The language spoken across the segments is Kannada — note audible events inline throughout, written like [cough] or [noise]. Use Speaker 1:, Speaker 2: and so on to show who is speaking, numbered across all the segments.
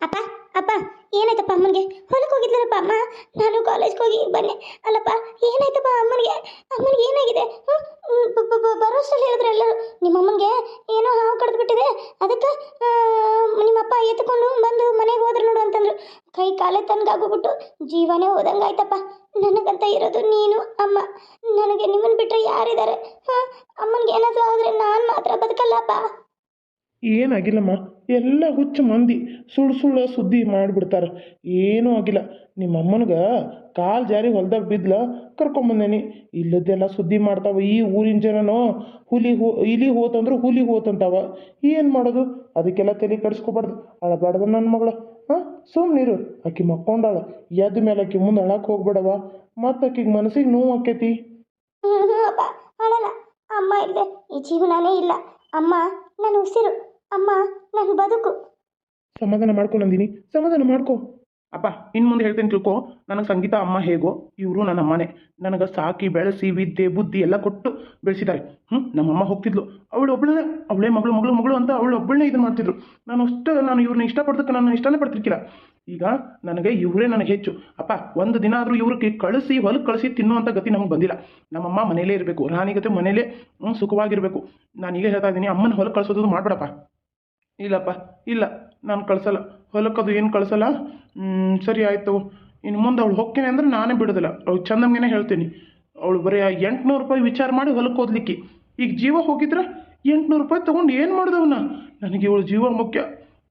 Speaker 1: ಅಪ್ಪ ಅಪ್ಪ, ಏನಾಯ್ತಪ್ಪ ಅಮ್ಮನಿಗೆ? ಹೊಲಕ್ಕೆ ಹೋಗಿದ್ಲಪ್ಪ ಅಮ್ಮ? ನಾನು ಕಾಲೇಜ್ಗೆ ಹೋಗಿ ಬನ್ನಿ ಅಲ್ಲಪ್ಪ, ಏನಾಯ್ತಪ್ಪ ಅಮ್ಮನಿಗೆ? ಅಮ್ಮನಿಗೆ ಏನಾಗಿದೆ? ಬರೋಷ್ಟಲ್ಲಿ ಹೇಳಿದ್ರು ಎಲ್ಲರೂ. ನಿಮ್ಮ ಅಮ್ಮನಿಗೆ ಏನೋ ಹಾವು ಕಡ್ದು ಬಿಟ್ಟಿದೆ ಅದಕ್ಕೆ ನಿಮ್ಮಪ್ಪ ಎತ್ಕೊಂಡು ಬಂದು ಮನೆಗೆ ಹೋದ್ರು ನೋಡು ಅಂತಂದ್ರು. ಕೈ ಕಾಲೇ ತನಗಾಗೋಗ್ಬಿಟ್ಟು ಜೀವನೇ ಹೋದಂಗಾಯ್ತಪ್ಪ. ನನಗಂತ ಇರೋದು ನೀನು, ಅಮ್ಮ. ನನಗೆ ನಿಮ್ಮನ್ನು ಬಿಟ್ಟರೆ ಯಾರಿದ್ದಾರೆ? ಹಾಂ? ಅಮ್ಮನಿಗೆ ಏನಾದರೂ ಆದರೆ ನಾನು ಮಾತ್ರ ಬದುಕಲ್ಲಪ್ಪ.
Speaker 2: ಏನಾಗಿಲ್ಲಮ್ಮ. ಎಲ್ಲ ಹುಚ್ಚು ಮಂದಿ ಸುಳ್ಳು ಸುಳ್ಳು ಸುದ್ದಿ ಮಾಡಿಬಿಡ್ತಾರೆ. ಏನೂ ಆಗಿಲ್ಲ. ನಿಮ್ಮ ಅಮ್ಮನಿಗೆ ಕಾಲು ಜಾರಿ ಹೊಲ್ದಾಗ ಬಿದ್ಲ ಕರ್ಕೊಂಬಂದೇನಿ. ಇಲ್ಲದೆಲ್ಲ ಸುದ್ದಿ ಮಾಡ್ತಾವ ಈ ಊರಿನ ಜನನೋ, ಹುಲಿ ಹೋ, ಇಲಿ ಹೋತಂದ್ರೆ ಹುಲಿ ಹೋತಂತಾವ. ಏನು ಮಾಡೋದು? ಅದಕ್ಕೆಲ್ಲ ತಲೆ ಕೆಡಿಸ್ಕೊಬಾರ್ದು. ಅಳಬಾರ್ದು ನನ್ನ ಮಗಳು. ಹಾಂ? ಸುಮ್ಮನಿರು ಆಕೆ ಮಕ್ಕೊಂಡಾಳ. ಎದ್ದ ಮೇಲೆ ಆಕೆ ಮುಂದೆ ಅಳಕ್ಕೆ ಹೋಗ್ಬಿಡವ. ಮತ್ತು ಆಕಿಗೆ ಮನಸ್ಸಿಗೆ ನೋವು ಆಕೈತಿ?
Speaker 1: ಅಮ್ಮ ಇಲ್ಲ. ಈ ಜೀವನನೇ ಇಲ್ಲ. ಅಮ್ಮ, ನನ್ನ ಉಸಿರು. ಅಮ್ಮ ನನ್ನ ಬದುಕು.
Speaker 2: ಸಮಾಧಾನ ಮಾಡ್ಕೊ ನಂದಿನಿ, ಸಮಾಧಾನ ಮಾಡ್ಕೊ. ಅಪ್ಪ ಇನ್ನು ಮುಂದೆ ಹೇಳ್ತೇನೆ ತಿಳ್ಕೊ, ನನಗೆ ಸಂಗೀತ ಅಮ್ಮ ಹೇಗೋ, ಇವರು ನನ್ನ ಅಮ್ಮನೇ. ನನಗೆ ಸಾಕಿ, ಬೆಳೆಸಿ, ವಿದ್ಯೆ, ಬುದ್ಧಿ ಎಲ್ಲ ಕೊಟ್ಟು ಬೆಳೆಸಿದ್ದಾರೆ ಹ್ಞೂ ನಮ್ಮಮ್ಮ ಹೋಗ್ತಿದ್ಲು. ಅವಳು ಒಬ್ಬಳೇ ಅವಳೇ ಮಗಳು ಮಗಳು ಮಗಳು ಅಂತ ಅವಳು ಒಬ್ಬಳನ್ನೇ ಇದನ್ನು ಮಾಡ್ತಿದ್ರು. ನಾನು ಅಷ್ಟು, ನಾನು ಇವ್ರನ್ನ ಇಷ್ಟಪಡ್ದಕ್ಕೆ ನಾನು ಇಷ್ಟನೇ ಪಡ್ತಿರ್ಕಿಲ್ಲ ಈಗ ನನಗೆ ಇವರೇ ನನಗೆ ಹೆಚ್ಚು. ಅಪ್ಪ, ಒಂದು ದಿನ ಆದರೂ ಇವ್ರಿಗೆ ಕಳಿಸಿ ಹೊಲಕ್ಕೆ ಕಳಿಸಿ ತಿನ್ನುವಂಥ ಗತಿ ನಮ್ಗೆ ಬಂದಿಲ್ಲ. ನಮ್ಮಮ್ಮ ಮನೇಲೇ ಇರಬೇಕು. ರಾಣಿ ಗತೆ ಮನೇಲೇ ಸುಖವಾಗಿರಬೇಕು. ನಾನು ಈಗ ಹೇಳ್ತಾ ಇದ್ದೀನಿ, ಅಮ್ಮನ ಹೊಲಕ್ಕೆ ಕಳಿಸೋದು ಮಾಡಬೇಡಪ್ಪ. ಇಲ್ಲಪ್ಪ, ಇಲ್ಲ, ನಾನು ಕಳ್ಸಲ್ಲ. ಹೊಲಕ್ಕದು ಏನು ಕಳ್ಸಲ್ಲ? ಸರಿ ಆಯಿತು. ಇನ್ನು ಮುಂದೆ ಅವಳು ಹೋಗ್ತೀನಿ ಅಂದ್ರೆ ನಾನೇ ಬಿಡೋದಿಲ್ಲ. ಅವ್ಳು ಚಂದಂಗೆನೇ ಹೇಳ್ತೀನಿ. ಅವಳು ಬರೀ ಎಂಟುನೂರು ರೂಪಾಯಿ ವಿಚಾರ ಮಾಡಿ ಹೊಲಕ್ಕೆ ಓದ್ಲಿಕ್ಕೆ ಈಗ ಜೀವ ಹೋಗಿದ್ರೆ ಎಂಟುನೂರು ರೂಪಾಯಿ ತೊಗೊಂಡು ಏನು ಮಾಡಿದವನ ನನಗೆ ಇವಳು ಜೀವ ಮುಖ್ಯ.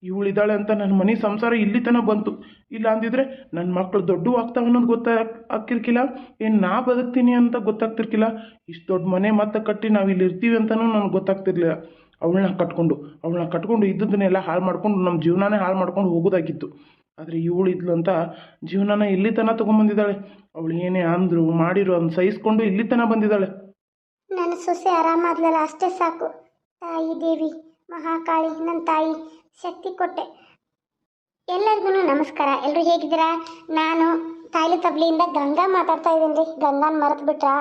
Speaker 2: ಇವಳಿದ್ದಾಳೆ ಅಂತ ನನ್ನ ಮನೆ ಸಂಸಾರ ಇಲ್ಲಿ ತನಕ ಬಂತು. ಇಲ್ಲ ಅಂದಿದ್ರೆ ನನ್ನ ಮಕ್ಕಳು ದೊಡ್ಡ ಆಗ್ತಾವೆ ಅನ್ನೋದು ಗೊತ್ತಾ ಆಗ್ತಿರ್ಕಿಲ್ಲ? ಏನು ನಾ ಬದುಕ್ತೀನಿ ಅಂತ ಗೊತ್ತಾಗ್ತಿರ್ಕಿಲ್ಲ? ಇಷ್ಟು ದೊಡ್ಡ ಮನೆ ಮತ್ತೆ ಕಟ್ಟಿ ನಾವು ಇಲ್ಲಿ ಇರ್ತೀವಿ ಅಂತಲೂ ನನಗೆ ಗೊತ್ತಾಗ್ತಿರ್ಲಿಲ್ಲ. ಅವಳನ್ನ ಕಟ್ಕೊಂಡು ಅವಳನ್ನ ಕಟ್ಕೊಂಡು ಇದ್ದದನ್ನೆಲ್ಲ ಹಾಳು ಮಾಡ್ಕೊಂಡು ನಮ್ಮ ಜೀವನಾನೇ ಹಾಳು ಮಾಡ್ಕೊಂಡು ಹೋಗೋದಾಗಿತ್ತು. ಆದರೆ ಇವಳು ಇದ್ಲು ಅಂತ ಜೀವನನ ಇಲ್ಲಿ ತನಕ ತೊಗೊಂಬಂದಿದ್ದಾಳೆ ಅವಳು ಏನೇ ಅಂದರು, ಮಾಡಿರು ಅಂತ ಸಹಿಸ್ಕೊಂಡು ಇಲ್ಲಿ ತನಕ ಬಂದಿದ್ದಾಳೆ.
Speaker 1: ನನ್ನ ಸೊಸೆ ಆರಾಮಾದ್ಲಲ್ಲ ಅಷ್ಟೇ ಸಾಕು. ತಾಯಿ ದೇವಿ, ಮಹಾಕಾಳಿ ನನ್ನ ತಾಯಿ, ಶಕ್ತಿ ಕೊಟ್ಟೆ. ಎಲ್ಲರಿಗೂ ನಮಸ್ಕಾರ. ಎಲ್ಲರೂ ಹೇಗಿದ್ದೀರಾ? ನಾನು ತಾಯಿಲಿ ತಬ್ಲಿಯಿಂದ ಗಂಗಾ ಮಾತಾಡ್ತಾ ಇದ್ದೀನಿ ಗಂಗಾನ ಮರೆತು ಬಿಟ್ರಾ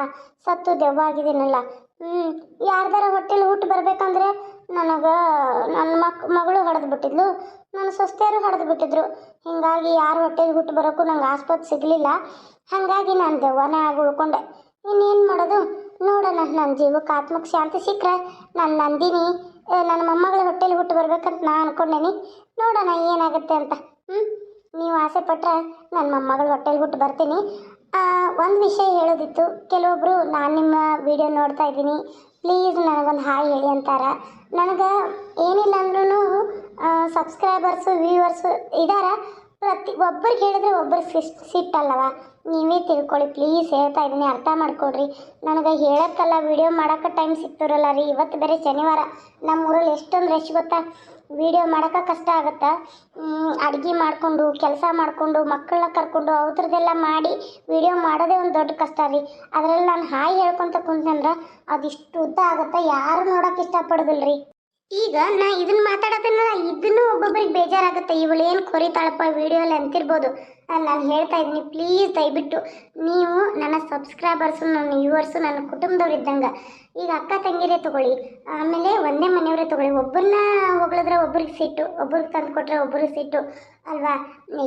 Speaker 1: ಸತ್ತು ದೆವ್ವ ಆಗಿದ್ದೀನಲ್ಲ. ಹ್ಞೂ ಯಾರ್ದಾರ ಹೊಟ್ಟೆಲಿ ಊಟ ಬರ್ಬೇಕಂದ್ರೆ ನನಗೆ ನನ್ನ ಮಕ್, ಮಗಳು ಹೊಡೆದು ಬಿಟ್ಟಿದ್ಲು ನನ್ನ ಸೊಸ್ತೆಯರು ಹೊಡೆದು ಬಿಟ್ಟಿದ್ರು ಹೀಗಾಗಿ ಯಾರು ಹೊಟ್ಟೆಗೆ ಹುಟ್ಟು ಬರೋಕ್ಕೂ ನಂಗೆ ಆಸ್ಪತ್ರೆ ಸಿಗಲಿಲ್ಲ. ಹಾಗಾಗಿ ನಾನು ದೆವ್ವನೇ ಆಗಿ ಉಳ್ಕೊಂಡೆ. ಇನ್ನೇನು ಮಾಡೋದು? ನೋಡೋಣ ನನ್ನ ಜೀವಕ್ಕೆ ಆತ್ಮಕ್ಕೆ ಶಾಂತಿ ಸಿಕ್ಕರೆ ನನ್ನ ನಂದಿನಿ ನನ್ನ ಮೊಮ್ಮಗಳ ಹೊಟ್ಟೆಲಿ ಹುಟ್ಟು ಬರ್ಬೇಕಂತ ನಾ ಅನ್ಕೊಂಡೇನಿ. ನೋಡೋಣ ಏನಾಗುತ್ತೆ ಅಂತ. ಹ್ಞೂ ನೀವು ಆಸೆ ಪಟ್ಟರೆ ನನ್ನ ಮೊಮ್ಮಗಳ ಹೊಟ್ಟೆಲಿ ಹುಟ್ಟು ಬರ್ತೀನಿ. ಒಂದು ವಿಷಯ ಹೇಳೋದಿತ್ತು. ಕೆಲವೊಬ್ಬರು ನಾನು ನಿಮ್ಮ ವಿಡಿಯೋ ನೋಡ್ತಾ ಇದ್ದೀನಿ. ಪ್ಲೀಸ್ ನನಗೊಂದು ಹಾಯ್ ಹೇಳಿ ಅಂತಾರ. ನನಗೆ ಏನಿಲ್ಲ ಅಂದ್ರೂ ಸಬ್ಸ್ಕ್ರೈಬರ್ಸು ವ್ಯೂವರ್ಸು ಇದಾರ. ಪ್ರತಿ ಒಬ್ಬರಿಗೆ ಹೇಳಿದ್ರೆ ಒಬ್ಬರು ಸಿಟ್, ಸಿಟ್ಟಲ್ಲವ. ನೀವೇ ತಿಳ್ಕೊಳ್ಳಿ ಪ್ಲೀಸ್ ಹೇಳ್ತಾ ಇದ್ದೀನಿ ಅರ್ಥ ಮಾಡ್ಕೊಡ್ರಿ. ನನಗೆ ಹೇಳಕ್ಕಲ್ಲ ವಿಡಿಯೋ ಮಾಡೋಕ್ಕೆ ಟೈಮ್ ಸಿಗ್ತಿರಲ್ಲ ರೀ. ಇವತ್ತು ಬೇರೆ ಶನಿವಾರ. ನಮ್ಮ ಊರಲ್ಲಿ ಎಷ್ಟೊಂದು ರಶ್ ಗೊತ್ತಾ? ವಿಡಿಯೋ ಮಾಡೋಕೆ ಕಷ್ಟ ಆಗುತ್ತೆ. ಅಡುಗೆ ಮಾಡಿಕೊಂಡು, ಕೆಲಸ ಮಾಡಿಕೊಂಡು ಮಕ್ಕಳನ್ನ ಕರ್ಕೊಂಡು ಅವ್ರದ್ದೆಲ್ಲ ಮಾಡಿ ವಿಡಿಯೋ ಮಾಡೋದೇ ಒಂದು ದೊಡ್ಡ ಕಷ್ಟ ರೀ. ಅದರಲ್ಲಿ ನಾನು ಹಾಯ್ ಹೇಳ್ಕೊತ ಕುಂತಂದ್ರೆ ಅದಿಷ್ಟು ಉದ್ದ ಆಗುತ್ತೆ ಯಾರು ನೋಡೋಕೆ ಇಷ್ಟಪಡೋದಿಲ್ಲ ರೀ ಈಗ ನಾ ಇದನ್ನ ಮಾತಾಡೋದನ್ನ ಇದನ್ನು ಒಬ್ಬೊಬ್ಬರಿಗೆ ಬೇಜಾರಾಗುತ್ತೆ. ಇವಳು ಏನು ಕೊರಿತಾಳಪ್ಪ ವಿಡಿಯೋಲಿ ಅಂತಿರ್ಬೋದು. ನಾನು ಹೇಳ್ತಾ ಇದ್ದೀನಿ ಪ್ಲೀಸ್ ದಯವಿಟ್ಟು ನೀವು ನನ್ನ ಸಬ್ಸ್ಕ್ರೈಬರ್ಸು ನನ್ನ ವ್ಯೂವರ್ಸು ನನ್ನ ಕುಟುಂಬದವ್ರು ಇದ್ದಂಗೆ ಈಗ ಅಕ್ಕ ತಂಗಿರೇ ತಗೊಳ್ಳಿ, ಆಮೇಲೆ ಒಂದೇ ಮನೆಯವರೇ ತಗೊಳ್ಳಿ, ಒಬ್ಬರನ್ನ ಹೊಗಳಿದ್ರೆ ಒಬ್ರಿಗೆ ಸಿಟ್ಟು, ಒಬ್ರಿಗೆ ತಂದು ಕೊಟ್ಟರೆ ಒಬ್ರಿಗೆ ಸಿಟ್ಟು, ಅಲ್ವಾ?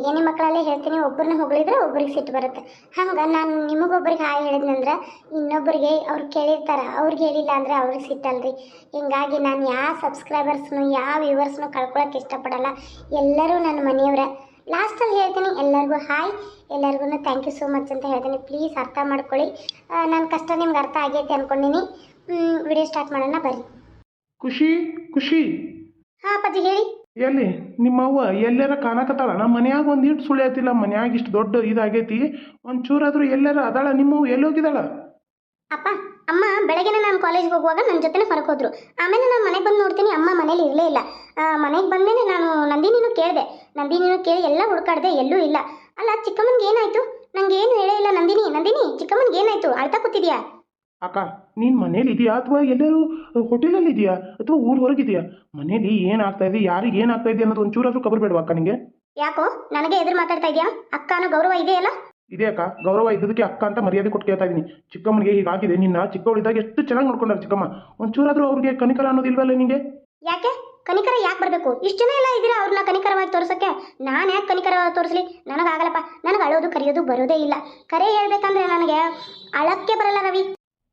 Speaker 1: ಏನೇ ಮಕ್ಕಳಲ್ಲೇ ಹೇಳ್ತೀನಿ ಒಬ್ಬರನ್ನ ಹೊಗಳಿದ್ರೆ ಒಬ್ರಿಗೆ ಸಿಟ್ಟು ಬರುತ್ತೆ. ಹಂಗೆ ನಾನು ನಿಮಗೊಬ್ರಿಗೆ ಹಾಯ್ ಹೇಳಿದ್ನಂದ್ರೆ ಇನ್ನೊಬ್ಬರಿಗೆ ಅವ್ರು ಕೇಳಿರ್ತಾರೆ, ಅವ್ರಿಗೆ ಹೇಳಿಲ್ಲ ಅಂದರೆ ಅವ್ರಿಗೆ ಸಿಟ್ಟಲ್ರಿ. ಹಿಂಗಾಗಿ ನಾನು ಯಾವ ಸಬ್ಸ್ಕ್ರೈಬರ್ಸ್ನು ಯಾವ ವ್ಯೂವರ್ಸ್ನು ಕಳ್ಕೊಳಕ್ಕೆ ಇಷ್ಟಪಡಲ್ಲ, ಎಲ್ಲರೂ ನನ್ನ ಮನೆಯವರೇ. ಲಾಸ್ಟಲ್ಲಿ ಹೇಳ್ತೀನಿ ಎಲ್ಲರಿಗೂ ಹಾಯ್ ಎಲ್ಲರಿಗೂ ಥ್ಯಾಂಕ್ ಯು ಸೋ ಮಚ್ ಅಂತ ಹೇಳ್ತೀನಿ. ಪ್ಲೀಸ್ ಅರ್ಥ ಮಾಡ್ಕೊಳ್ಳಿ. ನನ್ನ ಕಷ್ಟ ನಿಮ್ಗೆ ಅರ್ಥ ಆಗೈತೆ ಅಂದ್ಕೊಂಡಿನಿ ವಿಡಿಯೋ ಸ್ಟಾರ್ಟ್ ಮಾಡೋಣ ಬರ್ರಿ.
Speaker 2: ಖುಷಿ ಖುಷಿ.
Speaker 1: ಹಾಂ ಅಪ್ಪಾಜಿ ಹೇಳಿ.
Speaker 2: ಎಲ್ಲಿ? ನಿಮ್ಮವ್ವ ಎಲ್ಲಾರ ಕಾಣಕತ್ತಾಳ? ನಮ್ಮ ಮನ್ಯಾಗ ಒಂದು ಇಟ್ಟು ಸುಳಿಯತ್ತಿಲ್ಲ ಮನ್ಯಾಗ ಇಷ್ಟು ದೊಡ್ಡ ಇದಾಗೈತಿ. ಒಂಚೂರಾದ್ರೂ ಚೂರಾದ್ರೂ ಎಲ್ಲಾರ ಅದಾಳ ನಿಮ್ಮವ್ವ ಎಲ್ಲಿ ಹೋಗಿದಾಳ
Speaker 1: ಅಪ್ಪ ಅಮ್ಮ ಬೆಳಗ್ಗೆ ನಾನು ಕಾಲೇಜ್ಗೆ ಹೋಗುವಾಗ ನನ್ನ ಜೊತೆನೇ ಹೊರಗೆ ಹೋದ್ರು. ಆಮೇಲೆ ನಾನು ಮನೆಗೆ ಬಂದು ನೋಡ್ತೀನಿ ಅಮ್ಮ ಮನೇಲಿ ಇರಲೇ ಇಲ್ಲ. ಮನೆಗೆ ಬಂದಮೇಲೆ ನಾನು ನಂದಿನಿನೂ ಕೇಳಿದೆ. ನಂದಿನಿನು ಕೇಳಿ ಎಲ್ಲ ಹುಡುಕಾಡ್ದೆ ಎಲ್ಲೂ ಇಲ್ಲ. ಅಲ್ಲ ಚಿಕ್ಕಮ್ಮನಿಗೆ ಏನಾಯ್ತು? ನಂಗೆ ಏನು ಹೇಳೇ ಇಲ್ಲ ನಂದಿನಿ. ನಂದಿನಿ ಚಿಕ್ಕಮ್ಮನಿಗೆ ಏನಾಯ್ತು? ಅಳ್ತಾ ಕೂತಿದ್ಯಾ?
Speaker 2: ಅಕ್ಕ ನೀನು ಮನೇಲಿ ಇದೆಯಾ? ಅಥವಾ ಎಲ್ಲರೂ ಹೋಟೆಲಲ್ಲಿ ಇದೆಯಾ ಅಥವಾ ಊರು ಹೊರಗಿದೆಯಾ ಮನೇಲಿ ಏನಾಗ್ತಾ ಇದೆ? ಯಾರಿಗೆ ಏನಾಗ್ತಾ ಇದೆ ಅನ್ನೋದು ಒಂಚೂರಾದ್ರೂ ಚೂರಾದ್ರೂ ಕಬರ್ ಬೇಡವಾ ಅಕ್ಕ ನಿಂಗೆ?
Speaker 1: ಯಾಕೋ ನನಗೆ ಎದುರು ಮಾತಾಡ್ತಾ ಇದೆಯಾ? ಅಕ್ಕ ಅನ್ನೋ ಗೌರವ ಇದೆಯಲ್ಲ?
Speaker 2: ಇದೆ ಅಕ್ಕ. ಗೌರವ ಇದ್ದದಕ್ಕೆ ಅಕ್ಕ ಅಂತ ಮರ್ಯಾದೆ ಕೊಟ್ಟು ಕೇಳ್ತಾ ಇದ್ದೀನಿ ಚಿಕ್ಕಮ್ಮನಿಗೆ ಹೀಗಾಗಿದೆ ನಿನ್ನ ಚಿಕ್ಕವಳಿದ್ದಾಗ ಎಷ್ಟು ಚೆನ್ನಾಗಿ ನೋಡ್ಕೊಂಡಾರ ಚಿಕ್ಕಮ್ಮ. ಒಂಚೂರಾದ್ರೂ ಅವ್ರಿಗೆ ಕನಿಕರ ಅನ್ನೋದಿಲ್ವಲ್ಲ ನಿಂಗೆ?
Speaker 1: ಯಾಕೆ? ಕನಿಕರ ಯಾಕೆ ಬರಬೇಕು? ಇಷ್ಟು ಜನ ಎಲ್ಲ ಇದ್ದೀರಾ ಅವ್ರನ್ನ ಕನಿಕರವಾಗಿ ತೋರಿಸೋಕ್ಕೆ? ನಾನು ಯಾಕೆ ಕನಿಕರ ತೋರಿಸ್ಲಿ? ನನಗಾಗಲ್ಲಪ್ಪ ನನಗೆ ಅಳೋದು, ಕರೆಯೋದು ಬರೋದೇ ಇಲ್ಲ. ಕರೆ ಹೇಳ್ಬೇಕಂದ್ರೆ ನನಗೆ ಅಳಕ್ಕೆ ಬರಲ್ಲ ರವಿ.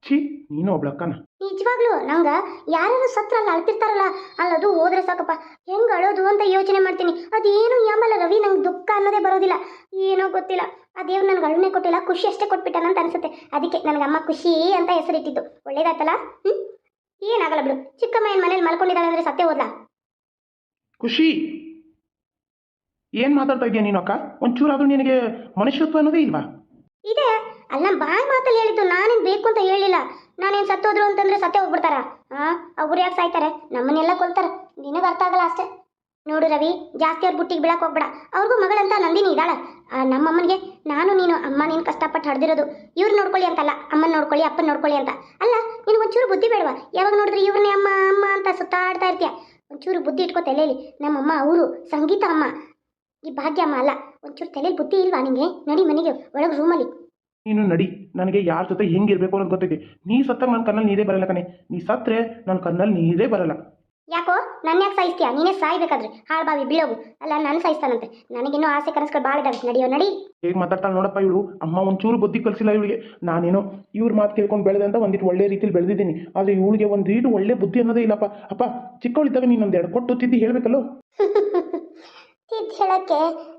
Speaker 2: ಛೀ ನೀನು ಒಬ್ಳಕ್ಕನ
Speaker 1: ನಿಜವಾಗ್ಲೂ ನಂಗ ಯಾರು ಸತ್ರ ಅಲ್ಲಿ ಅಳ್ತಿರ್ತಾರಲ್ಲ ಅಲ್ಲದು ಹೋದ್ರೆ ಸಾಕಪ್ಪ. ಹೆಂಗ್ ಅಳೋದು ಅಂತ ಯೋಚನೆ ಮಾಡ್ತೀನಿ. ಅದೇನು ಯಾಮಲ್ಲ ರವಿ ನಂಗೆ ದುಃಖ ಅನ್ನೋದೇ ಬರೋದಿಲ್ಲ. ಏನೋ ಗೊತ್ತಿಲ್ಲ. ಆ ದೇವ್ರು ನನಗೆ ಅಳುನೆ ಕೊಟ್ಟಿಲ್ಲ ಖುಷಿ ಅಷ್ಟೇ ಕೊಟ್ಬಿಟ್ಟಾನ ಅಂತ ಅನ್ಸುತ್ತೆ. ಅದಕ್ಕೆ ನನಗೆ ಅಮ್ಮ ಖುಷಿ ಅಂತ ಹೆಸರಿಟ್ಟಿದ್ದು. ಒಳ್ಳೇದಾಯ್ತಲ್ಲ? ಹ್ಞೂ ಏನಾಗಲ್ಲ ಬಿಡು. ಚಿಕ್ಕಮ್ಮ ಏನು ಮನೇಲಿ ಮಲ್ಕೊಂಡಿದ್ದಾಳೆ ಅಂದರೆ ಸತ್ಯ ಹೋದ್ಲಾ?
Speaker 2: ಖುಷಿ! ಏನು ಮಾತಾಡ್ತಾ ಇದೀಯ ನೀನು ಅಕ್ಕ? ಒಂಚೂರಾದ್ರೂ ನಿನಗೆ ಮನುಷ್ಯತ್ವ ಅನ್ನೋದೇ ಇಲ್ವಾ?
Speaker 1: ಇದೆ. ಅಲ್ಲ ಬಾಯ್ ಮಾತಲ್ಲಿ ಹೇಳಿದ್ದು ನಾನೇನು ಬೇಕು ಅಂತ ಹೇಳಿಲ್ಲ. ನಾನೇನು ಸತ್ತೋದ್ರು ಅಂತಂದ್ರೆ ಸತ್ತೇ ಹೋಗ್ಬಿಡ್ತಾರ. ಹಾಂ ಅವ್ರು ಯಾಕೆ ಸಾಯ್ತಾರೆ? ನಮ್ಮನ್ನೆಲ್ಲ ಕೊಲ್ತಾರೆ. ನಿನಗೆ ಅರ್ಥ ಆಗಲ್ಲ ಅಷ್ಟೇ. ನೋಡು ರವಿ ಜಾಸ್ತಿ ಅವ್ರ ಬುಟ್ಟಿಗೆ ಬೀಳಕ್ಕೆ ಹೋಗ್ಬೇಡ. ಅವ್ರಿಗೂ ಮಗಳಂತ ನಂದಿನಿ ಇದ್ದಾಳೆ. ಆ, ನಮ್ಮಮ್ಮನಿಗೆ ನಾನು ನೀನು ಅಮ್ಮ ನೀನು ಕಷ್ಟಪಟ್ಟು ಹಡ್ದಿರೋದು. ಇವ್ರು ನೋಡ್ಕೊಳ್ಳಿ ಅಂತಲ್ಲ ಅಮ್ಮನ ನೋಡ್ಕೊಳ್ಳಿ ಅಪ್ಪನ ನೋಡ್ಕೊಳ್ಳಿ ಅಂತ. ಅಲ್ಲ ನೀನು ಒಂಚೂರು ಬುದ್ಧಿ ಬೇಡವಾ? ಯಾವಾಗ ನೋಡಿದ್ರೆ ಇವ್ರನ್ನೇ ಅಮ್ಮ ಅಮ್ಮ ಅಂತ ಸುತ್ತಾಡ್ತಾ ಇರ್ತೀಯ? ಒಂಚೂರು ಬುದ್ಧಿ ಇಟ್ಕೋ ತಲೆಯಲ್ಲಿ ನಮ್ಮಮ್ಮ ಅವರು ಸಂಗೀತ ಅಮ್ಮ. ಈ ಭಾಗ್ಯ ಅಮ್ಮ ಅಲ್ಲ. ಒಂಚೂರು ತಲೆಯಲ್ಲಿ ಬುದ್ಧಿ ಇಲ್ವಾ ನಿಂಗೆ? ನಡಿ ಮನೆಗೆ ಒಳಗೆ ರೂಮಲ್ಲಿ
Speaker 2: ನೀನು ನಡಿ ನನಗೆ ಯಾರ ಜೊತೆ ಹೆಂಗಿರ್ಬೇಕು ಅನ್ನೋದು ಗೊತ್ತೈತಿ. ನೀ ಸತ್ತಾಗ ನನ್ನ ಕಣ್ಣಲ್ಲಿ ನೀರೇ ಬರಲ್ಲ ಕಣೆ. ನೀ ಸತ್ರೆ ನನ್ನ ಕಣ್ಣಲ್ಲಿ ನೀರೇ ಬರಲ್ಲ.
Speaker 1: ಯಾಕೋ? ನನ್ನ ಯಾಕೆ ಸಾಯಿಸ್ತೀಯ? ನೀನೇ ಸಾಯ್ಬೇಕಾದ್ರೆ. ಹಾಳು ಬಾವಿ ಬೀಳೋಗು. ಅಲ್ಲ ನಾನು ಸಾಯಿಸ್ತಾನಂತೆ. ನನಗಿನ್ನೂ ಆಸೆ ಕನಸುಗಳು ಭಾಳ ಇದಾವೆ. ನಡಿಯೋ ನಡಿ.
Speaker 2: ಹೇಗೆ ಮಾತಾಡ್ತಾಳೆ ನೋಡಪ್ಪ ಇವಳು? ಅಮ್ಮ ಒಂಚೂರು ಬುದ್ಧಿ ಕಲಿಸಿಲ್ಲ ಇವಳಿಗೆ. ನಾನೇನೋ ಇವ್ರ ಮಾತು ಕೇಳ್ಕೊಂಡು ಬೆಳೆದೆ ಅಂತ ಒಂದಿಟ್ಟು ಒಳ್ಳೆ ರೀತಿಲಿ ಬೆಳೆದಿದ್ದೀನಿ. ಆದರೆ ಇವಳಿಗೆ ಒಂದೀಟು ಒಳ್ಳೆ ಬುದ್ಧಿ ಅನ್ನೋದೇ ಇಲ್ಲಪ್ಪ. ಅಪ್ಪ ಚಿಕ್ಕವಳಿದ್ದಾಗ ನೀನು ಒಂದು ಎರಡು ಕೊಟ್ಟು ತಿದ್ದಿ ಹೇಳಬೇಕಲ್ಲೋ? [laughs]
Speaker 1: ತಿದ್ದು ಹೇಳಕ್ಕೆ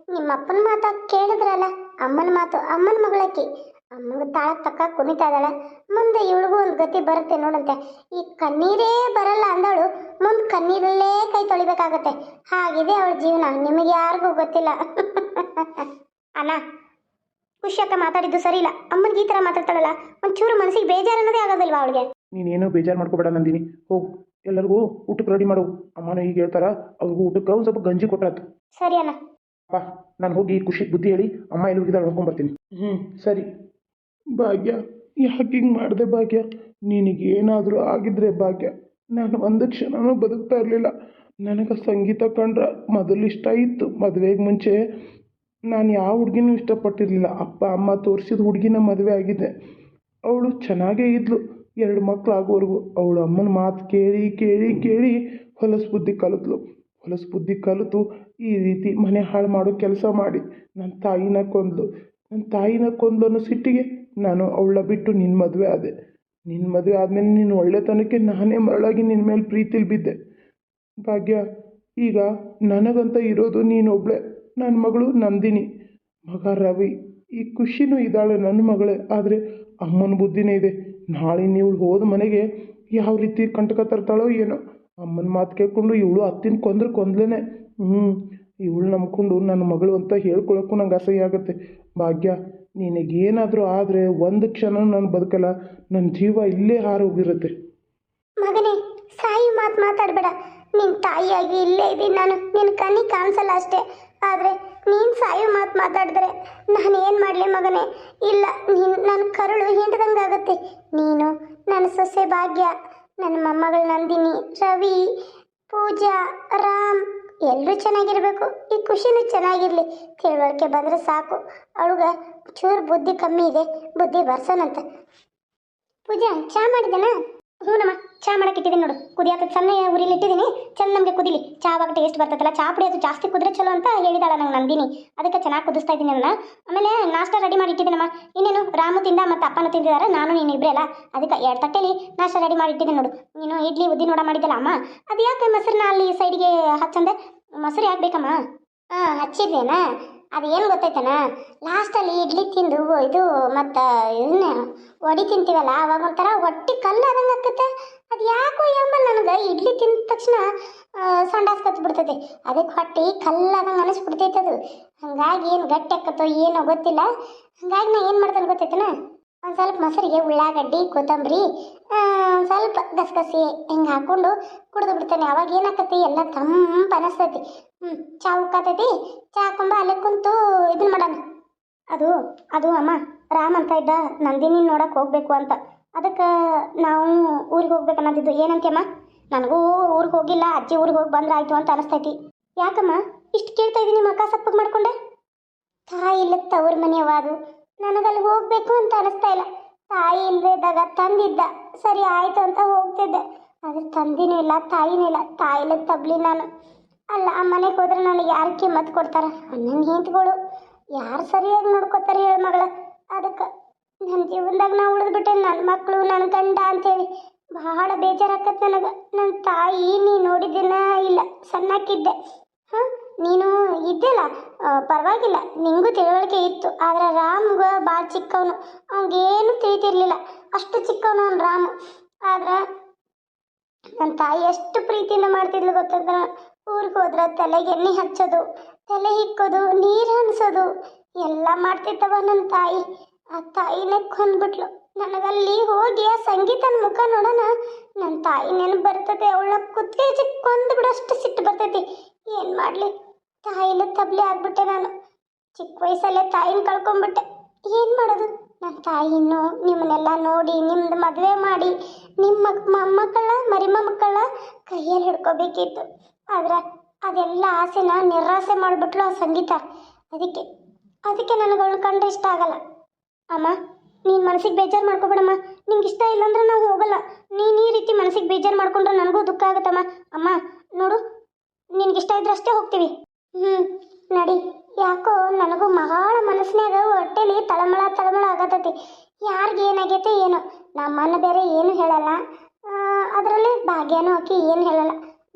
Speaker 1: ನಿಮ್ಮ ಅಪ್ಪನ ಮಾತು ಕೇಳಿದ್ರಲ್ಲ, ಅಮ್ಮನ ಮಾತು, ಅಮ್ಮನ ಮಗಳಕ್ಕಿ. ಅಮ್ಮಗ ತಾಳಕ್ಕೆ ತಕ್ಕ ಕುಣಿತಾ ಇದ್ದಾಳೆ ಮುಂದೆ ಇವಳಿಗೂ ಒಂದು ಗತಿ ಬರುತ್ತೆ ನೋಡಂತೆ. ಈ ಕಣ್ಣೀರೇ ಬರಲ್ಲ ಅಂದವಳು ಮುಂದೆ ಕಣ್ಣೀರಲ್ಲೇ ಕೈ ತೊಳಿಬೇಕಾಗತ್ತೆ. ಹಾಗಿದೆ ಅವಳ ಜೀವನ. ನಿಮಗೆ ಯಾರಿಗೂ ಗೊತ್ತಿಲ್ಲ. [laughs] ಅಣ್ಣ ಖುಷಿಯಕ್ಕ ಮಾತಾಡಿದ್ದು ಸರಿ ಇಲ್ಲ. ಅಮ್ಮನಿಗೆ ಈ ಥರ ಮಾತಾಡ್ತಾಳಲ್ಲ, ಒಂಚೂರು ಮನಸ್ಸಿಗೆ ಬೇಜಾರು ಅನ್ನೋದೇ ಆಗೋದಿಲ್ವಾ ಅವಳಿಗೆ?
Speaker 2: ನೀನೇನು ಬೇಜಾರು ಮಾಡ್ಕೋಬೇಡ ನಂದಿನಿ. ಹೋಗು. ಎಲ್ಲರಿಗೂ ಊಟಕ್ಕೆ ರೆಡಿ ಮಾಡು. ಅಮ್ಮನ ಈಗ ಹೇಳ್ತಾರ ಅವ್ರಿಗೂ ಊಟಕ್ಕೆ ಒಂದು ಸ್ವಲ್ಪ ಗಂಜಿ ಕೊಟ್ಟಾತು
Speaker 1: ಸರಿ ಅಣ್ಣ.
Speaker 2: ಅಪ್ಪ ನಾನು ಹೋಗಿ ಖುಷಿ ಬುದ್ಧಿ ಹೇಳಿ ಅಮ್ಮ ಎಲ್ಲಿ ಹೋಗಿದ್ದಾಳೆ ನೋಡ್ಕೊಂಬರ್ತೀನಿ ಹ್ಞೂ ಸರಿ. ಭಾಗ್ಯ ಯಾಕೆ ಹಿಂಗೆ ಮಾಡಿದೆ ಭಾಗ್ಯ? ನಿನಗೆ ಏನಾದರೂ ಆಗಿದ್ರೆ ಭಾಗ್ಯ. ನಾನು ಒಂದು ಕ್ಷಣನೂ ಬದುಕ್ತಾ ಇರಲಿಲ್ಲ. ನನಗೆ ಸಂಗೀತ ಕಂಡ್ರೆ ಮೊದಲು ಇಷ್ಟ ಇತ್ತು. ಮದುವೆಗೆ ಮುಂಚೆ ನಾನು ಯಾವ ಹುಡುಗಿನೂ ಇಷ್ಟಪಟ್ಟಿರಲಿಲ್ಲ. ಅಪ್ಪ ಅಮ್ಮ ತೋರಿಸಿದ ಹುಡುಗಿನ ಮದುವೆ ಆಗಿದ್ದೆ ಅವಳು ಚೆನ್ನಾಗೇ ಇದ್ಲು. ಎರಡು ಮಕ್ಕಳು ಆಗೋವರೆಗೂ ಅವಳ ಅಮ್ಮನ ಮಾತು ಕೇಳಿ ಕೇಳಿ ಕೇಳಿ ಹೊಲಸು ಬುದ್ಧಿ ಕಲಿತ್ಲು. ಹೊಲಸು ಬುದ್ಧಿ ಕಲಿತು ಈ ರೀತಿ ಮನೆ ಹಾಳು ಮಾಡೋ ಕೆಲಸ ಮಾಡಿ. ನನ್ನ ತಾಯಿನ ಕೊಂದ್ಲು. ನನ್ನ ತಾಯಿನ ಕೊಂದ್ಲು ಅನ್ನೋ ಸಿಟ್ಟಿಗೆ ನಾನು ಅವಳ ಬಿಟ್ಟು ನಿನ್ನ ಮದುವೆ ಆದೆ. ನಿನ್ನ ಮದುವೆ ಆದಮೇಲೆ ನೀನು ಒಳ್ಳೆತನಕ್ಕೆ ನಾನೇ ಮರಳಾಗಿ ನಿನ್ನ ಮೇಲೆ ಪ್ರೀತಿಲಿ ಬಿದ್ದೆ. ಭಾಗ್ಯ, ಈಗ ನನಗಂತ ಇರೋದು ನೀನೊಬ್ಳೆ. ನನ್ನ ಮಗಳು ನಂದಿನಿ. ಮಗ ರವಿ. ಈ ಖುಷಿನೂ ಇದ್ದಾಳೆ ನನ್ನ ಮಗಳೇ. ಆದರೆ ಅಮ್ಮನ ಬುದ್ಧಿನೇ ಇದೆ. ನಾಳೆ ನೀವು ಹೋದ ಮನೆಗೆ ಯಾವ ರೀತಿ ಕಂಟಕ ತರ್ತಾಳೋ ಏನೋ. ಅಮ್ಮನ ಮಾತು ಕೇಳ್ಕೊಂಡು ಇವಳು ಅತ್ತಿನ ಕೊಂದ್ರೆ ಕೊಂದ್ಲೇನೆ. ಹ್ಞೂ ಇವಳು ನಂಬ್ಕೊಂಡು ನನ್ನ ಮಗಳು ಅಂತ ಹೇಳ್ಕೊಳಕ್ಕೂ ನಂಗೆ ಅಸಹ್ಯ ಆಗುತ್ತೆ. ಭಾಗ್ಯ, ನಿನಗೇನಾದರೂ ಆದರೆ ಒಂದು ಕ್ಷಣ ನಾನು ಬದುಕಲ್ಲ. ನನ್ನ ಜೀವ ಇಲ್ಲೇ ಹಾರೋಗಿರುತ್ತೆ.
Speaker 1: ಮಗನೇ, ಸಾಯಿ ಮಾತು ಮಾತಾಡಬೇಡ. ನಿನ್ನ ತಾಯಿಯಾಗಿ ಇಲ್ಲೇ ಇದ್ದೀನಿ ನಾನು. ನಿನ್ನ ಕಣ್ಣಿಗೆ ಕಾಣಿಸಲ್ಲ ಅಷ್ಟೇ. ಆದರೆ ನೀನು ಸಾಯೋ ಮಾತು ಮಾತಾಡಿದ್ರೆ ನಾನು ಏನು ಮಾಡಲಿ ಮಗನೇ? ಇಲ್ಲ, ನೀನು ನನ್ನ ಕರುಳು ಹಿಂಡ್ದಂಗೆ ಆಗುತ್ತೆ. ನೀನು ನನ್ನ ಸೊಸೆ ಭಾಗ್ಯ ನನ್ನ ಮೊಮ್ಮಗಳು ನಂದಿನಿ, ರವಿ, ಪೂಜಾ, ರಾಮ್ ಎಲ್ಲರೂ ಚೆನ್ನಾಗಿರಬೇಕು. ಈ ಖುಷಿನೂ ಚೆನ್ನಾಗಿರಲಿ. ತಿಳುವಳಿಕೆ ಬಂದರೆ ಸಾಕು. ಅವಳಿಗೆ ಚೂರು ಬುದ್ಧಿ ಕಮ್ಮಿ ಇದೆ. ಬುದ್ಧಿ ಬರ್ಸನಂತ. ಪೂಜಾ, ಚಾ ಮಾಡಿದೆನಾ ಹ್ಞೂನಮ್ಮ ಚಾ ಮಾಡಕ್ಕೆ ಇಟ್ಟಿದ್ದೀನಿ ನೋಡು. ಕುದಿಯಾಕ ಸಣ್ಣ ಉರಿಲಿ ಇಟ್ಟಿದ್ದೀನಿ. ಚೆಂದ ನಮಗೆ ಕುದಿಲಿ. ಚಾ ಅವಾಗ ಟೇಸ್ಟ್ ಬರ್ತೈತಲ್ಲ, ಚಾ ಪುಡಿ ಅದು ಜಾಸ್ತಿ ಕುದ್ರೆ ಚಲೋ ಅಂತ ಹೇಳಿದಾಳ ನಂಗೆ ನಂದಿನಿ. ಅದಕ್ಕೆ ಚೆನ್ನಾಗಿ ಕುದಿಸ್ತಾ ಇದ್ದೀನಿ ಅದನ್ನ. ಆಮೇಲೆ ನಾಷ್ಟ ರೆಡಿ ಮಾಡಿ ಇಟ್ಟಿದ್ದೀನಮ್ಮ. ಇನ್ನೇನು, ರಾಮು ತಿಂದ ಮತ್ತು ಅಪ್ಪನೂ ತಿಂದಿದ್ದಾರೆ ನಾನು ನೀನು ಇಬ್ಬರೇ ಅಲ್ಲ. ಅದಕ್ಕೆ ಎರಡು ತಟ್ಟೆಲಿ ನಾಷ್ಟ ರೆಡಿ ಮಾಡಿ ಇಟ್ಟಿದ್ದೀನಿ ನೋಡು. ನೀನು ಇಡ್ಲಿ, ಉದ್ದಿ ನೋಡ ಮಾಡಿದ್ದಲ್ಲ ಅಮ್ಮ. ಅದು ಯಾಕೆ ಮೊಸರನ್ನ ಅಲ್ಲಿ ಸೈಡ್ಗೆ ಹಚ್ಚಂದೆ? ಮೊಸರು ಯಾಕೆ ಬೇಕಮ್ಮ? ಹಾಂ ಅದು ಏನು ಗೊತ್ತೈತನ? ಲಾಸ್ಟಲ್ಲಿ ಇಡ್ಲಿ ತಿಂದು ಇದು ಮತ್ತು ಇದನ್ನ ಒಡಿ ತಿಂತೀವಲ್ಲ ಅವಾಗ ಒಂಥರ ಒಟ್ಟಿ ಕಲ್ಲು ಆದಂಗೆ ಆಕತ್ತೆ. ಅದು ಯಾಕೋ ಎಂಬಲ್ ನನಗೆ ಇಡ್ಲಿ ತಿಂದ ತಕ್ಷಣ ಸಂಡಾಸ್ ಕತ್ ಬಿಡ್ತೈತಿ ಅದಕ್ಕೆ ಹೊಟ್ಟೆ ಕಲ್ಲಾದಂಗೆ ಅನಿಸ್ಬಿಡ್ತೈತೆ ಅದು. ಹಂಗಾಗಿ ಏನು ಗಟ್ಟಿ ಆಕತ್ತೋ ಏನೋ ಗೊತ್ತಿಲ್ಲ. ಹಂಗಾಗಿ ನಾ ಏನು ಮಾಡ್ತೇನೆ ಗೊತ್ತೈತನ? ಒಂದು ಸ್ವಲ್ಪ ಮೊಸರಿಗೆ ಉಳ್ಳಾಗಡ್ಡಿ, ಕೊತ್ತಂಬರಿ ಸ್ವಲ್ಪ ಗಸಗಸಿ ಹಿಂಗೆ ಹಾಕ್ಕೊಂಡು ಕುಡಿದು ಬಿಡ್ತಾನೆ. ಅವಾಗ ಏನಾಕತಿ ಎಲ್ಲ ತಂಪು ಅನಿಸ್ತೈತಿ. ಹ್ಞೂ ಚಾ ಉಕ್ಕಾತೈತಿ. ಚಾ ಹಾಕೊಂಬ ಅಲ್ಲೇ ಕುಂತು ಇದನ್ನ ಮಾಡೋಣ. ಅದು ಅದು ಅಮ್ಮ, ರಾಮ್ ಅಂತ ಇದ್ದ. ನಂದಿನಿ ನೋಡಕ್ಕೆ ಹೋಗ್ಬೇಕು ಅಂತ. ಅದಕ್ಕೆ ನಾವು ಊರಿಗೆ ಹೋಗ್ಬೇಕು ಅನ್ನೋದಿದ್ದು ಏನಂತೆಯಮ್ಮ ನನಗೂ ಊರಿಗೆ ಹೋಗಿಲ್ಲ, ಅಜ್ಜಿ ಊರಿಗೆ ಹೋಗಿ ಬಂದ್ರೆ ಆಯ್ತು ಅಂತ ಅನಿಸ್ತೈತಿ. ಯಾಕಮ್ಮ? ಇಷ್ಟು ಕೇಳ್ತಾ ಇದ್ದೀನಿ ನಿಮ್ಮ ಅಕ್ಕ ಸಪ್ಪಗೆ ಮಾಡ್ಕೊಂಡೆ? ತಾಯಿ ಇಲ್ಲ ತವ್ರ ಮನೆಯವಾದು ನನಗಲ್ಲಿ ಹೋಗ್ಬೇಕು ಅಂತ ಅನಿಸ್ತಾ ಇಲ್ಲ. ತಾಯಿ ಇಲ್ಲದೆ ಇದ್ದಾಗ ತಂದಿದ್ದ. ಸರಿ ಆಯ್ತು ಅಂತ ಹೋಗ್ತಿದ್ದೆ. ಆದ್ರೆ ತಂದಿನೂ ಇಲ್ಲ, ತಾಯಿನೂ ಇಲ್ಲ. ತಾಯಿ ಇಲ್ಲ ತಬ್ಲಿ ನಾನು. ಅಲ್ಲ, ಆ ಮನೆಗೆ ಹೋದ್ರೆ ನನಗೆ ಯಾರು ಕಿಮ್ಮತ್ ಕೊಡ್ತಾರೆ? ನನ್ನ ಹೆಂಟ್ಗಳು ಯಾರು ಸರಿಯಾಗಿ ನೋಡ್ಕೋತಾರೆ ಹೇಳ ಮಗಳ. ಅದಕ್ಕೆ ನನ್ನ ಜೀವನದಾಗ ನಾ ಉಳಿದ್ಬಿಟ್ಟೆ ನನ್ನ ಮಕ್ಕಳು ನನ್ನ ಗಂಡ ಅಂತೇಳಿ. ಬಹಳ ಬೇಜಾರಾಕತ್ ನನಗೆ. ನನ್ನ ತಾಯಿ ನೀ ನೋಡಿದಿನ ಇಲ್ಲ, ಸಣ್ಣಕ್ಕಿದ್ದೆ. ಹಾಂ? ನೀನು ಇದ್ದೆಲ್ಲ ಪರವಾಗಿಲ್ಲ. ನಿಂಗೂ ತಿಳುವಳಿಕೆ ಇತ್ತು. ಆದ್ರೆ ರಾಮ್ಗ ಭಾಳ ಚಿಕ್ಕವನು. ಅವನಿಗೇನು ತಿಳಿತಿರ್ಲಿಲ್ಲ. ಅಷ್ಟು ಚಿಕ್ಕವನು ಅವ್ನು ರಾಮ್. ಆದ್ರೆ ನನ್ನ ತಾಯಿ ಎಷ್ಟು ಪ್ರೀತಿಯಿಂದ ಮಾಡ್ತಿದ್ಲು ಗೊತ್ತಂದ್ರ ಊರಿಗೆ ಹೋದ್ರೆ ತಲೆಗೆ ಎಣ್ಣೆ ಹಚ್ಚೋದು, ತಲೆ ಹಿಕ್ಕೋದು, ನೀರು ಹನ್ಸೋದು ಎಲ್ಲ ಮಾಡ್ತಿತ್ತವ ನನ್ನ ತಾಯಿ. ಆ ತಾಯಿನೇ ಕೊಂದ್ಬಿಟ್ಲು ನನಗಲ್ಲಿ ಹೋಗಿ ಆ ಸಂಗೀತನ ಮುಖ ನೋಡೋಣ. ನನ್ನ ತಾಯಿ ನೆನಪು ಬರ್ತದೆ ಅವಳ ಕುತ್ತಿಗೆ ಕೊಂದು ಬಿಡೋಷ್ಟು ಸಿಟ್ಟು ಬರ್ತೈತಿ. ಏನು ಮಾಡಲಿ? ತಾಯಿನ ತಬ್ಲಿ ಆಗ್ಬಿಟ್ಟೆ ನಾನು. ಚಿಕ್ಕ ವಯಸ್ಸಲ್ಲೇ ತಾಯಿನ ಕಳ್ಕೊಂಡ್ಬಿಟ್ಟೆ ಏನು ಮಾಡೋದು? ನನ್ನ ತಾಯಿ ಇನ್ನು ನಿಮ್ಮನ್ನೆಲ್ಲ ನೋಡಿ, ನಿಮ್ದು ಮದುವೆ ಮಾಡಿ, ನಿಮ್ಮ ಮೊಮ್ಮಕ್ಕಳ ಮರಿ ಮೊಮ್ಮಕ್ಕಳ ಕೈಯಲ್ಲಿ ಹಿಡ್ಕೋಬೇಕಿತ್ತು. ಆದ್ರೆ ಅದೆಲ್ಲ ಆಸೆನ ನಿರಾಸೆ ಮಾಡಿಬಿಟ್ಲು ಆ ಸಂಗೀತ. ಅದಕ್ಕೆ ಅದಕ್ಕೆ ನನಗೆ ಅವಳು ಕಂಡ್ರೆ ಇಷ್ಟ ಆಗಲ್ಲ. ಅಮ್ಮ, ನೀನು ಮನಸ್ಸಿಗೆ ಬೇಜಾರು ಮಾಡ್ಕೊಬೇಡಮ್ಮ. ನಿಂಗೆ ಇಷ್ಟ ಇಲ್ಲಾಂದ್ರೆ ನಾವು ಹೋಗಲ್ಲ. ನೀನು ಈ ರೀತಿ ಮನಸ್ಸಿಗೆ ಬೇಜಾರು ಮಾಡ್ಕೊಂಡ್ರೆ ನನಗೂ ದುಃಖ ಆಗುತ್ತಮ್ಮ. ಅಮ್ಮ, ನೋಡು, ನಿನ್ಗೆ ಇಷ್ಟ ಇದ್ರೆ ಅಷ್ಟೇ ಹೋಗ್ತೀವಿ. ಹ್ಞೂ ನಡಿ. ಯಾಕೋ ನನಗೂ ಮಹಾಳ ಮನಸ್ಸಿನಾಗ ಹೊಟ್ಟೆಲಿ ತಳಮಳ ತಳಮಳ ಆಗತೈತಿ ಯಾರಿಗೆ ಏನಾಗೈತೆ ಏನು. ನಮ್ಮನ್ನ ಬೇರೆ ಏನು ಹೇಳಲ್ಲ. ಅದರಲ್ಲಿ ಭಾಗ್ಯನೂ ಆಕಿ ಏನು ಹೇಳಲ್ಲ.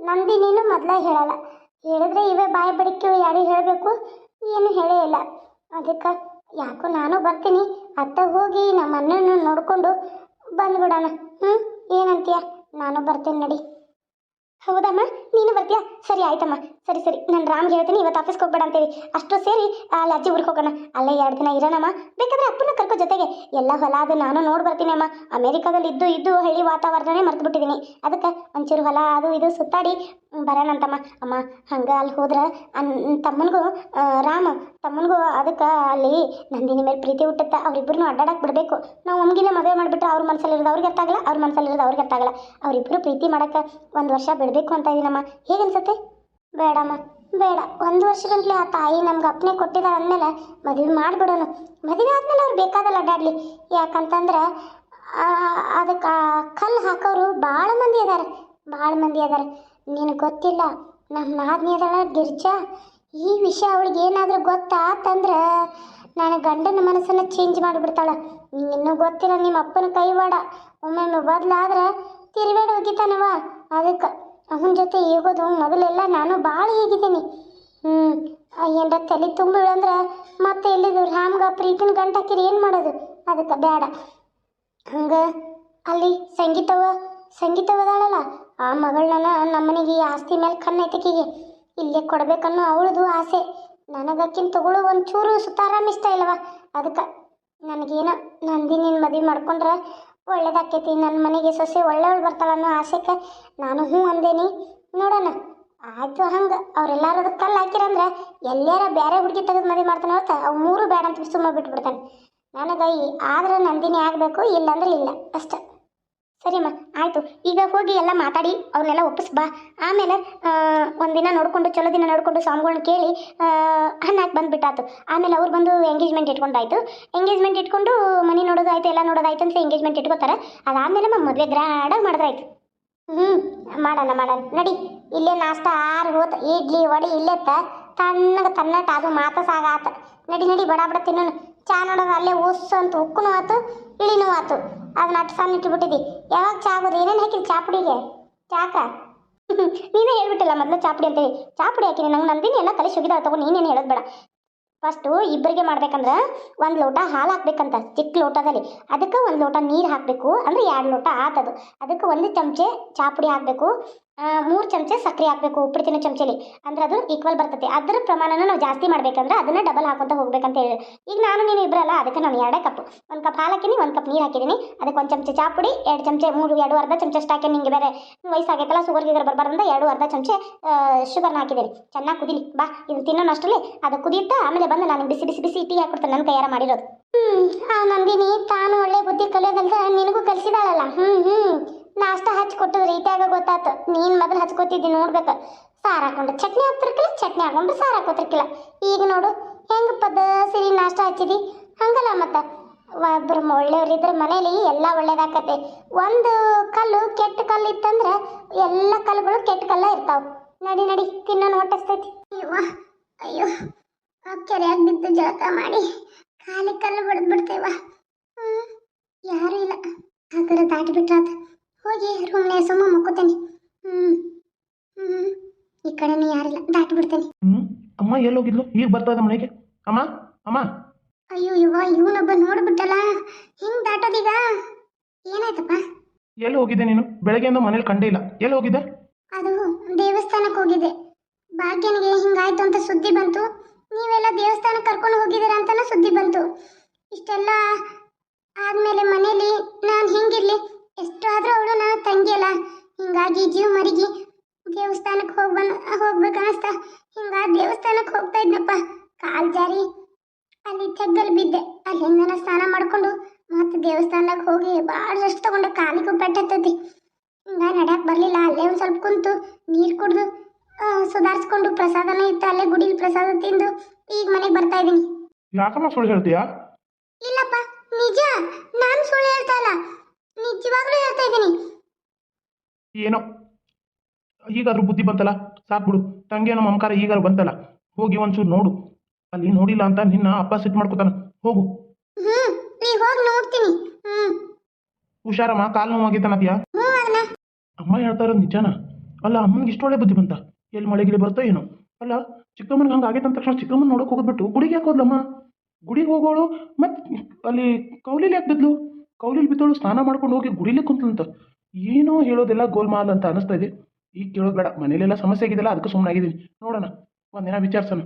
Speaker 1: ನಂದಿನೀನು ಮೊದಲೇ ಹೇಳಲ್ಲ. ಹೇಳಿದ್ರೆ ಇವೇ ಬಾಯಿ ಬಡಿಕೆ ಯಾರು ಹೇಳಬೇಕು? ಏನು ಹೇಳೇ ಇಲ್ಲ. ಅದಕ್ಕೆ ಯಾಕೋ ನಾನು ಬರ್ತೀನಿ. ಅತ್ತ ಹೋಗಿ ನಮ್ಮ ಅಣ್ಣನ ನೋಡಿಕೊಂಡು ಬಂದ್ಬಿಡೋಣ. ಹ್ಞೂ ಏನಂತೀಯ? ನಾನು ಬರ್ತೀನಿ ನಡಿ. ಹೌದಮ್ಮ? ನೀನು ಬರ್ತೀಯಾ? ಸರಿ ಆಯ್ತಮ್ಮ. ಸರಿ ಸರಿ. ನಾನು ರಾಮ್ಗೆ ಹೇಳ್ತೀನಿ, ಇವತ್ತು ಆಫೀಸ್ಗೆ ಹೋಗ್ಬೇಡ ಅಂತೇಳಿ. ಅಷ್ಟು ಸೇರಿ ಅಲ್ಲಿ ಅಜ್ಜಿ ಊರಿಗೆ ಹೋಗೋಣ. ಅಲ್ಲೇ ಎರಡು ದಿನ ಇರೋಣಮ್ಮ. ಬೇಕಾದ್ರೆ ಅಪ್ಪನ ಕರ್ಕೋ ಜೊತೆಗೆ. ಎಲ್ಲ ಹೊಲ ಅದು ನಾನು ನೋಡಿ ಬರ್ತೀನಿ ಅಮ್ಮ ಅಮೇರಿಕಾದಲ್ಲಿ ಇದ್ದು ಇದ್ದು ಹಳ್ಳಿ ವಾತಾವರಣನೇ ಮರ್ತು ಬಿಟ್ಟಿದ್ದೀನಿ ಅದಕ್ಕೆ ಒಂಚೂರು ಹೊಲ ಅದು ಇದು ಸುತ್ತಾಡಿ ಬರೋಣಂತಮ್ಮ. ಅಮ್ಮ, ಹಂಗೆ ಅಲ್ಲಿ ಹೋದ್ರೆ ಅನ್ ತಮ್ಮನಿಗೂ ರಾಮ ತಮ್ಮನಿಗೂ ಅದಕ್ಕೆ ಅಲ್ಲಿ ನಂದಿನಿ ಮೇಲೆ ಪ್ರೀತಿ ಹುಟ್ಟುತ್ತೆ ಅವರಿಬ್ಬರನ್ನೂ ಅಡ್ಡಾಡಕ್ಕೆ ಬಿಡಬೇಕು. ನಾವು ಒಮ್ಗಿನ ಮದುವೆ ಮಾಡಿಬಿಟ್ರೆ ಅವ್ರ ಮನಸ್ಸಲ್ಲಿರೋದು ಅವ್ರಿಗೆ ಅರ್ಥ ಅವ್ರ ಮನಸ್ಸಲ್ಲಿರೋದು ಅವ್ರಿಗೆ ಅರ್ಥ ಆಗಲ್ಲ. ಅವರಿಬ್ಬರು ಪ್ರೀತಿ ಮಾಡೋಕ್ಕೆ ಒಂದು ವರ್ಷ ಬಿಡಬೇಕು ಅಂತ ಇದೀನಮ್ಮ. ಹೇಗನ್ಸುತ್ತೆ ಬೇಡಮ್ಮ, ಬೇಡ. ಒಂದು ವರ್ಷಗಂಟ್ಲೆ ಆ ತಾಯಿ ನಮ್ಗೆ ಅಪ್ಪನೆ ಕೊಟ್ಟಿದ್ದಾರೆ ಅಂದಮೇಲೆ ಮದುವೆ ಮಾಡಿಬಿಡೋಣ ಮದುವೆ ಆದಮೇಲೆ ಅವ್ರು ಬೇಕಾದಲ್ಲ ಅಡ್ಡಾಡಲಿ. ಯಾಕಂತಂದ್ರೆ ಅದಕ್ಕೆ ಕಲ್ಲು ಹಾಕೋರು ಭಾಳ ಮಂದಿ ಅದಾರೆ. ಭಾಳ ಮಂದಿ ಅದಾರೆ. ನಿನಗೆ ಗೊತ್ತಿಲ್ಲ ನಮ್ಮ ನಾದಿನಿ ಅದಾಳ ಗಿರ್ಜಾ. ಈ ವಿಷಯ ಅವಳಿಗೆ ಏನಾದರೂ ಗೊತ್ತಾತಂದ್ರೆ ನನ್ನ ಗಂಡನ ಮನಸ್ಸನ್ನು ಚೇಂಜ್ ಮಾಡಿಬಿಡ್ತಾಳೆ. ಇನ್ನೂ ಗೊತ್ತಿಲ್ಲ ನಿಮ್ಮ ಅಪ್ಪನ ಕೈವಾಡ. ಒಮ್ಮೊಮ್ಮೆ ಬದಲಾದ್ರೆ ತಿರುವೇಡ ಹೋಗಿತಾನವ ಅದಕ್ಕೆ ಅವನ ಜೊತೆ ಹೇಗೋದು ಮೊದಲೆಲ್ಲ ನಾನು ಭಾಳ ಹೇಗಿದ್ದೀನಿ. ಹ್ಞೂ ಏನರ ತಲೆ ತುಂಬಿಳಂದ್ರೆ ಮತ್ತೆ ಎಲ್ಲಿದು? ರಾಮ್ಗ ಪ್ರೀತಿನ ಗಂಟು ಹಾಕಿರಿ ಏನು ಮಾಡೋದು? ಅದಕ್ಕೆ ಬೇಡ. ಹಂಗೆ ಅಲ್ಲಿ ಸಂಗೀತವ ಸಂಗೀತವದಾಳಲ್ಲ ಆ ಮಗಳನ್ನ ನಮ್ಮನೆಗೆ ಆಸ್ತಿ ಮೇಲೆ ಕಣ್ಣೈತಕಿಗೆ ಇಲ್ಲೇ ಕೊಡ್ಬೇಕನ್ನೋ ಅವಳದು ಆಸೆ. ನನಗಕ್ಕಿನ ತಗೊಳ್ಳೋ ಒಂಚೂರು ಸುತಾರಾಮ್ ಇಷ್ಟ ಇಲ್ಲವ? ಅದಕ್ಕೆ ನನಗೇನೋ ನಂದಿನಿನ ಮದುವೆ ಮಾಡ್ಕೊಂಡ್ರೆ ಒಳ್ಳೇದಾಕೈತಿ. ನನ್ನ ಮನೆಗೆ ಸೊಸೆ ಒಳ್ಳೆಯವಳು ಬರ್ತಾಳ ಅನ್ನೋ ಆಸೆಗೆ ನಾನು ಹ್ಞೂ ಅಂದೇನಿ. ನೋಡೋಣ. ಆಯಿತು ಹಂಗೆ. ಅವರೆಲ್ಲರೂ ಕಲ್ಲು ಹಾಕಿರಂದ್ರೆ ಎಲ್ಲಾರ ಬೇರೆ ಹುಡುಗಿ ತೆಗೆದು ಮದುವೆ ಮಾಡ್ತಾನೆ ಹೊರತ ಅವು ಮೂರು ಬೇಡ ಅಂತ ಸುಮ್ಮನೆ ಬಿಟ್ಬಿಡ್ತಾನೆ. ನನಗೆ ಆದ್ರೆ ನಂದಿನಿ ಆಗಬೇಕು, ಇಲ್ಲಾಂದ್ರೆ ಇಲ್ಲ. ಅಷ್ಟೆ. ಸರಿಮ್ಮ ಆಯಿತು. ಈಗ ಹೋಗಿ ಎಲ್ಲ ಮಾತಾಡಿ, ಅವ್ರನ್ನೆಲ್ಲ ಒಪ್ಪಿಸ್, ಬಾ. ಆಮೇಲೆ ಒಂದಿನ ನೋಡಿಕೊಂಡು, ಚಲೋ ದಿನ ನೋಡಿಕೊಂಡು ಸಾಂಗ್ಗಳನ್ನ ಕೇಳಿ ಹಣ್ಣು ಹಾಕಿ ಬಂದುಬಿಟ್ಟಾತು. ಆಮೇಲೆ ಅವ್ರು ಬಂದು ಎಂಗೇಜ್ಮೆಂಟ್ ಇಟ್ಕೊಂಡಾಯ್ತು. ಎಂಗೇಜ್ಮೆಂಟ್ ಇಟ್ಕೊಂಡು ಮನೆ ನೋಡೋದಾಯ್ತು, ಎಲ್ಲ ನೋಡೋದಾಯ್ತು ಅಂತ ಎಂಗೇಜ್ಮೆಂಟ್ ಇಟ್ಕೋತಾರೆ. ಅದಾದಮೇಲೆ ಮದುವೆ ಗ್ರ್ಯಾಂಡಾಗಿ ಮಾಡಿದ್ರಾಯ್ತು. ಹ್ಞೂ ಮಾಡೋಣ ಮಾಡೋಣ. ನಡಿ, ಇಲ್ಲೇ ನಾಷ್ಟ ಆರು ಹೋತ, ಇಡ್ಲಿ, ವಡಿ ಇಲ್ಲೆತ್ತ ತಣ್ಣಗೆ ತನ್ನಟ ಅದು ಮಾತ ಸಾಗಾತ ನಡಿ ನಡಿ, ಬಡ ಬಡ ತಿನ್ನೋನು ಚಾ ನೋಡೋದು ಅಲ್ಲೇ ಊಸು ಅಂತ ಉಕ್ಕುನೂ ಆತು, ಇಳಿನೂ ಆತು. ಅದನ್ನ ಅಟ್ಟು ಸಣ್ಣ ಇಟ್ಬಿಟ್ಟಿದ್ದಿ. ಯಾವಾಗ ಚಾ ಆಗೋದು ಏನೇನು ಹಾಕಿರಿ ಚಾ ಪುಡಿಗೆ? ಚಾಕ? [laughs] ನೀನೇ ಹೇಳ್ಬಿಟ್ಟಿಲ್ಲ ಮೊದಲು ಚಾಪುಡಿ ಅಂತೇಳಿ. ಚಾ ಪುಡಿ ಹಾಕಿನಿ. ನಂಗೆ ನಂದಿನಿ ಎಲ್ಲ ಕಲಿಸಿ ಹೋಗಿದ್ದಾಳೆ ತಗೊಂಡು ನೀನೇನು ಹೇಳೋದು ಬೇಡ. ಫಸ್ಟು ಇಬ್ಬರಿಗೆ ಮಾಡ್ಬೇಕಂದ್ರೆ ಒಂದು ಲೋಟ ಹಾಲು ಹಾಕ್ಬೇಕಂತ ಚಿಕ್ಕ ಲೋಟದಲ್ಲಿ. ಅದಕ್ಕೆ ಒಂದು ಲೋಟ ನೀರು ಹಾಕಬೇಕು. ಅಂದ್ರೆ ಎರಡು ಲೋಟ ಆತದು. ಅದಕ್ಕೆ ಒಂದು ಚಮಚೆ ಚಾಪುಡಿ ಹಾಕಬೇಕು. ಮೂರು ಚಮಚ ಸಕ್ಕರೆ ಹಾಕಬೇಕು, ಉಪ್ಪಿಟ್ಟು ತಿನ್ನೋ ಚಮಚಲಿ ಅಂದ್ರೆ ಅದು ಈಕ್ವಲ್ ಬರ್ತದೆ ಅದರ ಪ್ರಮಾಣನ ನಾವು ಜಾಸ್ತಿ ಮಾಡ್ಬೇಕಂದ್ರೆ ಅದನ್ನ ಡಬಲ್ ಹಾಕೊಂತ ಹೋಗ್ಬೇಕಂತ ಹೇಳಿ. ಈಗ ನಾನು, ನೀನು ಇಬ್ಬರಲ್ಲ ಅದಕ್ಕೆ ನಾನು ಎರಡೇ ಕಪ್ ಒಂದು ಕಪ್ ಹಾಲು ಒಂದು ಕಪ್ ನೀರು ಹಾಕಿದ್ದೀನಿ ಅದಕ್ಕೆ ಒಂದು ಚಮಚ ಚಾ ಪುಡಿ, ಎರಡು ಚಮಚ, ಮೂರು, ಎರಡು ಅರ್ಧ ಚಮಚ ಅಷ್ಟು ನಿಂಗೆ ಬೇರೆ. ವಯಸ್ಸಾಗೈತಲ್ಲ ಶುಗರ್ ಗಿಗರ್ ಬರಬಾರ್ದಂತ ಎರಡು ಅರ್ಧ ಚಮಚೆ ಶುಗರ್ನ ಹಾಕಿದ್ದೀನಿ ಚೆನ್ನಾಗಿ ಕುದಿಲಿ, ಬಾ ಇದು ತಿನ್ನೋಣ ಅಷ್ಟರಲ್ಲಿ ಅದು ಕುದಿಯುತ್ತಾ ಆಮೇಲೆ ಬಂದು ನಾನು ಬಿಸಿ ಬಿಸಿ ಬಿಸಿ ಟೀ ಹಾಕ್ಕೊಡ್ತೇನೆ ನನ್ನ ಕೈಯಾರ ಮಾಡಿರೋದು. ಹ್ಞೂ ಆ ನಂದಿನಿ, ತಾನು ಒಳ್ಳೆ ಬುದ್ಧಿ ಕಲಿಯೋದಲ್ದ ನಿನಗೂ ಕಲಿಸಿದಾಳಲ್ಲ. ಹ್ಞೂ ಹ್ಮ್. ನಾಷ್ಟ ಹಚ್ಚಿ ಕೊಟ್ಟದ ರೀತಿಯಾಗ ಗೊತ್ತಾತು. ನೀನ್ ಮೊದಲು ಹಚ್ಕೋತಿದ್ದಿ ನೋಡ್ಬೇಕ. ಸಾರು ಹಾಕೊಂಡು ಚಟ್ನಿ ಹಾಕ್ತಿರ್ಕಿಲ್ಲ, ಚಟ್ನಿ ಹಾಕೊಂಡು ಸಾರು ಹಾಕೋತಿರ್ಕಿಲ್ಲ ಈಗ ನೋಡು, ಹೆಂಗ ಪದ ಸಿರಿ ನಾಷ್ಟ ಹಚ್ಚಿದಿ? ಹಂಗಲ್ಲ ಮತ್ತ. ಒಬ್ರು ಒಳ್ಳೆಯವ್ರಿದ್ರ ಮನೇಲಿ ಎಲ್ಲ ಒಳ್ಳೇದಾಕತ್ತೆ. ಒಂದು ಕಲ್ಲು ಕೆಟ್ಟ ಕಲ್ಲು ಇತ್ತಂದ್ರೆ ಎಲ್ಲ ಕಲ್ಲುಗಳು ಕೆಟ್ಟ ಕಲ್ಲ ಇರ್ತಾವ. ನಡಿ ನಡಿ, ತಿನ್ನೋ ನೋಟಿಸ್ತೈತಿ ಅಯ್ಯೋ ಅಯ್ಯೋ ಕೆರೆಯಾಗ ಬಿದ್ದು ಜಳಕ ಮಾಡಿ? ಖಾಲಿ ಕಲ್ಲು ಬಡ್ದು ಬಿಡ್ತೇವ. ಯಾರು ಇಲ್ಲ. ಆ ದಾಟಿ ಬಿಟ್ರಾತ. ಹೋಗಿ ರೂಮ್ನೇ ಸುಮ್ಮ ಮಕ್ಕೋತೇನೆ. ಹ್ಮ್ ಹ್ಮ್. ಈ ಕಡೆನೂ ಯಾರಿಲ್ಲ ದಾಟಿ ಬಿಡ್ತೇನೆ
Speaker 2: ಹ್ಞೂ ಅಮ್ಮ ಎಲ್ಲಿ ಹೋಗಿದ್ಲು ಈಗ ಬರ್ತಾ ಇದೆ ಮನೆಗೆ? ಅಮ್ಮ ಅಮ್ಮ.
Speaker 1: ಅಯ್ಯೋ ಇವ ಇವನೊಬ್ಬ ನೋಡ್ಬಿಟ್ಟಲ್ಲ? ಹಿಂಗ್ ದಾಟೋದೀಗ? ಏನಾಯ್ತಪ್ಪ?
Speaker 2: ಎಲ್ಲಿ ಹೋಗಿದ್ದೆ ನೀನು? ಬೆಳಗ್ಗೆಯಿಂದ ಮನೇಲಿ ಕಂಡೇ ಇಲ್ಲ. ಎಲ್ಲಿ ಹೋಗಿದ್ದೆ?
Speaker 1: ಅದು ದೇವಸ್ಥಾನಕ್ಕೆ ಹೋಗಿದ್ದೆ. ಭಾಗ್ಯನಿಗೆ ಹಿಂಗಾಯ್ತು ಅಂತ ಸುದ್ದಿ ಬಂತು. ನೀವೆಲ್ಲ ದೇವಸ್ಥಾನಕ್ಕೆ ಕರ್ಕೊಂಡು ಹೋಗಿದ್ದೀರಾ ಅಂತಾನು ಸುದ್ದಿ ಬಂತು. ಇಷ್ಟೆಲ್ಲ ಆದ್ಮೇಲೆ ಮನೇಲಿ ನಾನು ಹೆಂಗಿರ್ಲಿ? ಎಷ್ಟು ಆದ್ರೂ ಅವಳು ನನ್ನ ತಂಗಿಯಲ್ಲ ಹಿಂಗಾಗಿ ಜೀವ ಮರಿಗಿ ದೇವಸ್ಥಾನಕ್ಕೆ ಹೋಗ್ ಬನ್ ಹೋಗ್ಬೇಕು ಅನಿಸ್ತ. ಹಿಂಗ ದೇವಸ್ಥಾನಕ್ಕೆ ಹೋಗ್ತಾ ಇದ್ನಪ್ಪ. ಕಾಲ್ ಜಾರಿ. ಅಲ್ಲಿ ತೆಗ್ಗಲ್ ಬಿದ್ದೆ. ಅಲ್ಲಿಂದ ನಾನು ಸ್ನಾನ ಮಾಡ್ಕೊಂಡು ಮತ್ತೆ ದೇವಸ್ಥಾನಕ್ಕೆ ಹೋಗಿ ಭಾಳ ರೆಸ್ಟ್ ತಗೊಂಡೆ. ಕಾಲಿಗೂ ಪೆಟ್ಟತ್ತೈತಿ ಹಿಂಗ ನಡ್ಯಾಕ್ ಬರ್ಲಿಲ್ಲ. ಅಲ್ಲೇ ಒಂದ್ ಸ್ವಲ್ಪ ಕುಂತು ನೀರ್ ಕುಡ್ದು ಸುಧಾರಿಸ್ಕೊಂಡು ಪ್ರಸಾದನ ಇತ್ತು. ಅಲ್ಲೇ ಗುಡಿಲಿ ಪ್ರಸಾದ ತಿಂದು ಈಗ ಮನೆಗೆ ಬರ್ತಾ ಇದೀನಿ.
Speaker 2: ಯಾಕಮ್ಮ ಸುಳ್ಳು ಹೇಳ್ತೀಯಾ?
Speaker 1: ಇಲ್ಲಪ್ಪ ನಿಜ. ನಾನು ಸುಳ್ಳು ಹೇಳ್ತಾ ಇಲ್ಲ. ನಿಜವಾಗ್ಲೂ ಹೇಳ್ತಾ ಇದ್ದೀನಿ.
Speaker 2: ಏನೋ? ಈಗಾದ್ರೂ ಬುದ್ಧಿ ಬಂತಲ್ಲ? ಸಾಕು ಬಿಡು. ತಂಗಿಯೋ ಮಮಕಾರ ಈಗ ಬಂತಲ್ಲ? ಹೋಗಿ ಒಂಚೂರು ನೋಡು. ಅಲ್ಲಿ ನೋಡಿಲ್ಲ ಅಂತ ನಿನ್ನ ಅಪ್ಪ ಸಿಟ್ಟು ಮಾಡ್ಕೋತಾನ. ಹೋಗು.
Speaker 1: ಹ್ಮ್ ಈಗ ಹೋಗಿ ನೋಡ್ತೀನಿ. ಹ್ಮ್.
Speaker 2: ಹುಷಾರಮ್ಮ ಕಾಲು ನೋವಾಗಿದ್ದಾನದ್ಯಾ ಅಮ್ಮ ಹೇಳ್ತಾ ಇರೋದು ನಿಜಾನ? ಅಲ್ಲ ಅಮ್ಮನಿಗೆ ಇಷ್ಟು ಒಳ್ಳೆ ಬುದ್ಧಿ ಬಂತ? ಎಲ್ಲಿ ಮಳೆ ಗಿಳಿ ಬರ್ತೋ ಏನೋ? ಅಲ್ಲ ಚಿಕ್ಕಮ್ಮನಿಗೆ ಹಂಗೆ ಆಗೈತೆ ತಕ್ಷಣ ಚಿಕ್ಕಮ್ಮನ ನೋಡೋಕೆ ಹೋಗ್ಬಿಟ್ಟು ಗುಡಿಗೆ ಹಾಕೋದ್ಲಮ್ಮ ಗುಡಿಗೆ ಹೋಗೋಳು ಮತ್ತೆ ಅಲ್ಲಿ ಕೌಲಿಲಿ ಯಾಕೆ ಬಿದ್ಲು? ಕೌಲಿಲಿ ಬಿದ್ದೋಳು ಸ್ನಾನ ಮಾಡ್ಕೊಂಡು ಹೋಗಿ ಗುಡಿಲಿ ಕುಂತಂತ. ಏನೋ ಹೇಳೋದೆಲ್ಲ ಗೋಲ್ಮಾಲ್ ಅಂತ ಅನಿಸ್ತಾ ಇದೆ. ಈಗ ಕೇಳೋದು ಬೇಡ, ಮನೇಲೆಲ್ಲ ಸಮಸ್ಯೆ ಆಗಿದೆಲ್ಲ ಅದಕ್ಕೆ ಸುಮ್ಮನೆ ಆಗಿದ್ದೀನಿ ನೋಡೋಣ, ಒಂದಿನ ವಿಚಾರಿಸೋಣ.